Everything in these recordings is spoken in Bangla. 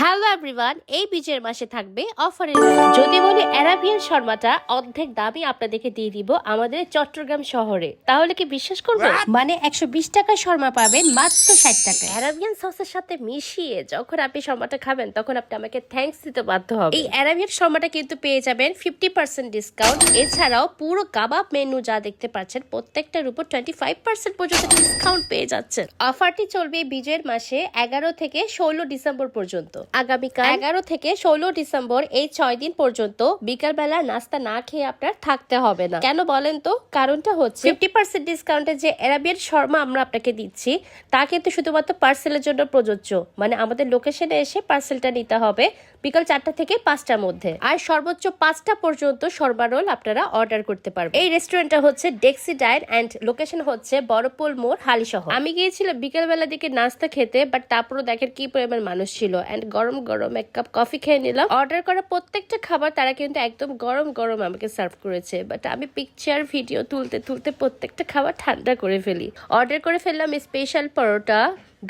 হ্যালো এভরিওয়ান এই বীজের মাসে থাকবে অফারের। যদি বলি অ্যারাবিয়ান শর্মাটা অর্ধেক দামই আপনাদেরকে দিয়ে দিব আমাদের চট্টগ্রাম শহরে। তাহলে কি বিশ্বাস করবেন মানে একশো বিশ টাকা শর্মা পাবেন মাত্র ষাট টাকা অ্যারাবিয়ান সসের সাথে মিশিয়ে যখন আপনি শর্মাটা খাবেন তখন আপনি আমাকে থ্যাঙ্কস দিতে বাধ্য হবে এই অ্যারাবিয়ান শর্মাটা কিন্তু পেয়ে যাবেন ফিফটি পার্সেন্ট ডিসকাউন্ট এছাড়াও পুরো কাবাব মেনু যা দেখতে পাচ্ছেন প্রত্যেকটার উপর টোয়েন্টি ফাইভ পার্সেন্ট পর্যন্ত ডিসকাউন্ট পেয়ে যাচ্ছেন। অফারটি চলবে বিজয়ের মাসে এগারো থেকে ষোলো ডিসেম্বর পর্যন্ত। আগামীকাল এগারো থেকে ষোলো ডিসেম্বর এই ছয় দিন পর্যন্ত বিকালবেলা নাস্তা না খেয়ে আপনার থাকতে হবে না। কেন বলেন তো? কারণটা হচ্ছে ফিফটি পার্সেন্ট ডিসকাউন্টে যে অ্যারাবিয়ান শর্মা আমরা আপনাকে দিচ্ছি তা কিন্তু শুধুমাত্র পার্সেলের জন্য প্রযোজ্য। মানে আমাদের লোকেশনে এসে পার্সেলটা নিতে হবে বিকাল চারটা থেকে পাঁচটার মধ্যে। আর সর্বোচ্চ পাঁচটা পর্যন্ত শর্মা রোল আপনারা অর্ডার করতে পারবেন। এই রেস্টুরেন্টটা হচ্ছে ডেক্সি ডাইন অ্যান্ড লোকেশন হচ্ছে বড়পোল মোড় হালিশহ আমি গিয়েছিলাম বিকেলবেলা দিকে নাস্তা খেতে বাট তারপরও দেখেন কি পরিমাণ মানুষ ছিল। অ্যান্ড গরম গরম এক কাপ কফি খেয়ে নিলাম। অর্ডার করা প্রত্যেকটা খাবার তারা কিন্তু একদম গরম গরম আমাকে সার্ভ করেছে। বাট আমি পিকচার ভিডিও তুলতে তুলতে প্রত্যেকটা খাবার ঠান্ডা করে ফেলি। অর্ডার করে ফেললাম special paratha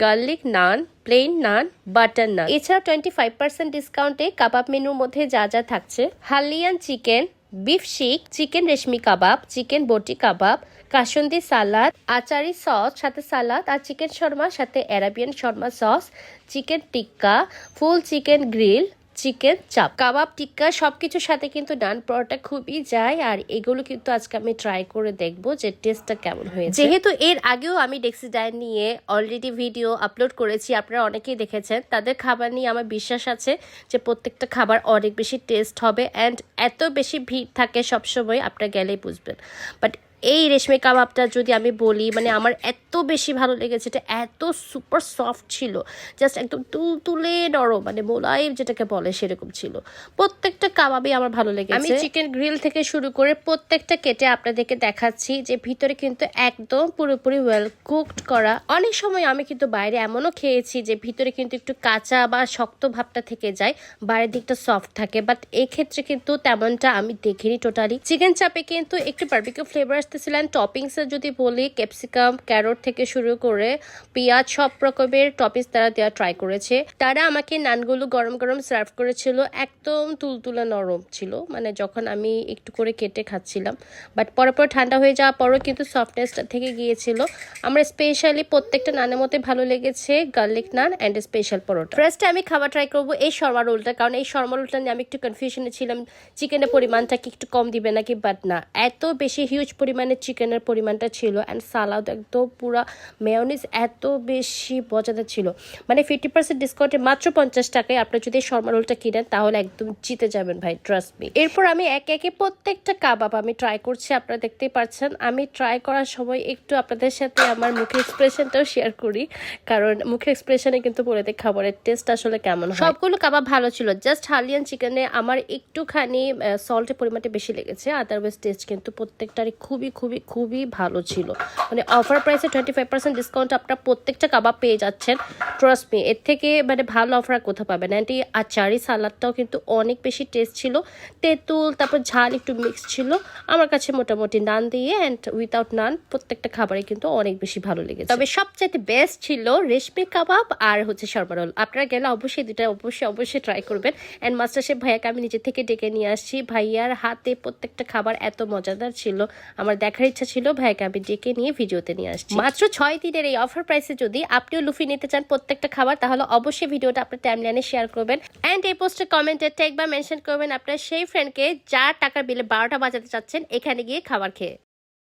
garlic naan plain naan butter naan এছাড়া টোয়েন্টি ফাইভ পার্সেন্ট ডিসকাউন্টে কাবাব মেনুর মধ্যে যা যা থাকছে। হালিয়ান chicken beef seekh, chicken reshmi kebab, chicken boti kebab, kasundi salad, achari sauce, সাথে সালাদ, আর চিকেন শর্মা, সাথে Arabian shawarma sauce, chicken tikka, full chicken grill chicken chaap. Kabab, tikka সবকিছুর সাথে কিন্তু ডান পরোটা খুবই যায় আর এগুলো কিন্তু আজকে আমি ট্রাই করে দেখব যে টেস্টটা কেমন হয়েছে। যেহেতু এর আগেও আমি ডেক্সি ডাইন নিয়ে অলরেডি ভিডিও আপলোড করেছি, আপনারা অনেকেই দেখেছেন, তাদের খাবার নিয়ে আমার বিশ্বাস আছে যে প্রত্যেকটা খাবার অনেক বেশি টেস্ট হবে অ্যান্ড এত বেশি ভিড় থাকে সবসময়, আপনারা গেলেই বুঝবেন। বাট এই রেশমি কাবাবটা যদি আমি বলি মানে আমার এত বেশি ভালো লেগেছে, এটা এত সুপার সফট ছিল জাস্ট একদম তুল তুলে নরম মানে মোলায়েম যেটাকে বলে সেরকম ছিল। প্রত্যেকটা কাবাবই আমার ভালো লেগেছে। আমি চিকেন গ্রিল থেকে শুরু করে প্রত্যেকটা কেটে আপনাদেরকে দেখাচ্ছি যে ভিতরে কিন্তু একদম পুরোপুরি ওয়েল কুকড করা। অনেক সময় আমি কিন্তু বাইরে এমনও খেয়েছি যে ভিতরে কিন্তু একটু কাঁচা বা শক্ত ভাবটা থেকে যায়, বাইরের দিকটা সফট থাকে। বাট এক্ষেত্রে কিন্তু তেমনটা আমি দেখিনি টোটালি চিকেন চাপে কিন্তু একটু বার্বিকিউ ফ্লেভার আসতেছিলেন টপিংস যদি বলি, ক্যাপসিকাম, ক্যারট থেকে শুরু করে পেঁয়াজ, সব রকমের টপিংস তারা দেওয়া ট্রাই করেছে। তারা আমাকে নানগুলো গরম গরম সার্ভ করেছিল, একদম তুলতুলে নরম ছিল মানে যখন আমি একটু করে কেটে খাচ্ছিলাম। বাট পরে পরে ঠান্ডা হয়ে যাওয়ার পরও কিন্তু সফটনেসটা থেকে গিয়েছিল। আমার স্পেশালি প্রত্যেকটা নানের মধ্যে ভালো লেগেছে garlic naan and special paratha. ফার্স্টে আমি খাবার ট্রাই করব এই শর্মা রোলটা কারণ এই শর্মা রোলটা নিয়ে আমি একটু কনফিউশনে ছিলাম চিকেনের পরিমাণটা কি একটু কম দিবে নাকি? বাট না, এত বেশি হিউজ পরিমাণে চিকেনের পরিমাণটা ছিল অ্যান্ড সালাদ একদম পুরা মেয়নিজ এত বেশি মজাদার ছিল। মানে ফিফটি পার্সেন্ট ডিসকাউন্টে মাত্র পঞ্চাশ টাকায় আপনি যদি শর্মা রোলটা কিনেন তাহলে একদম জিতে যাবেন ভাই ট্রাস্ট মি এরপর আমি একে একে প্রত্যেকটা কাবাব আমি ট্রাই করছি, আপনারা দেখতেই পাচ্ছেন। আমি ট্রাই করার সময় একটু আপনাদের সাথে আমার মুখের এক্সপ্রেশনটাও শেয়ার করি, কারণ মুখের এক্সপ্রেশনে কিন্তু বলে দেয় খাবারের টেস্ট আসলে কেমন সবগুলো কাবাব ভালো ছিল জাস্ট হালিয়ান চিকেনে আমার একটুখানি সল্টের পরিমাণটা বেশি লেগেছে আদারওয়াইজ টেস্ট কিন্তু প্রত্যেকটারই খুবই খুবই খুবই খুবই ভালো ছিল। মানে অফার প্রাইসে টোয়েন্টি ফাইভ পার্সেন্ট ডিসকাউন্ট আপনার প্রত্যেকটা কাবাব পেয়ে যাচ্ছেন। ট্রাস্ট মি এর থেকে মানে ভালো অফার কোথাও পাবেন অ্যান্ড আচারি, সালাদটাও কিন্তু অনেক বেশি টেস্ট ছিল। তেঁতুল, তারপর ঝাল একটু মিক্স ছিল। আমার কাছে মোটামুটি নান দিয়ে অ্যান্ড উইথাউট নান প্রত্যেকটা খাবারে কিন্তু অনেক বেশি ভালো লেগেছে। তবে সবচাইতে বেস্ট ছিল রেশমি কাবাব আর হচ্ছে শর্মা আপনারা গেলে অবশ্যই দুটা অবশ্যই অবশ্যই ট্রাই করবেন। অ্যান্ড মাস্টার শেফ ভাইয়াকে আমি নিজে থেকে ডেকে নিয়ে আসছি। ভাইয়ার হাতে প্রত্যেকটা খাবার এত মজাদার ছিল। আমার দেখার ইচ্ছা ছিল, ভাইকে আমি ডেকে নিয়ে ভিডিওতে নিয়ে আসছি। মাত্র ছয় দিনের এই অফার প্রাইসে যদি আপনিও লুফি নিতে চান প্রত্যেকটা খাবার, তাহলে অবশ্যই ভিডিওটা আপনার টাইমলাইনে শেয়ার করবেন। অ্যান্ড এই পোস্টে কমেন্টে টেক বা মেনশন করবেন আপনার সেই ফ্রেন্ডকে যার টাকার বিলে বারোটা বাজাতে চাচ্ছেন, এখানে গিয়ে খাবার খেয়ে।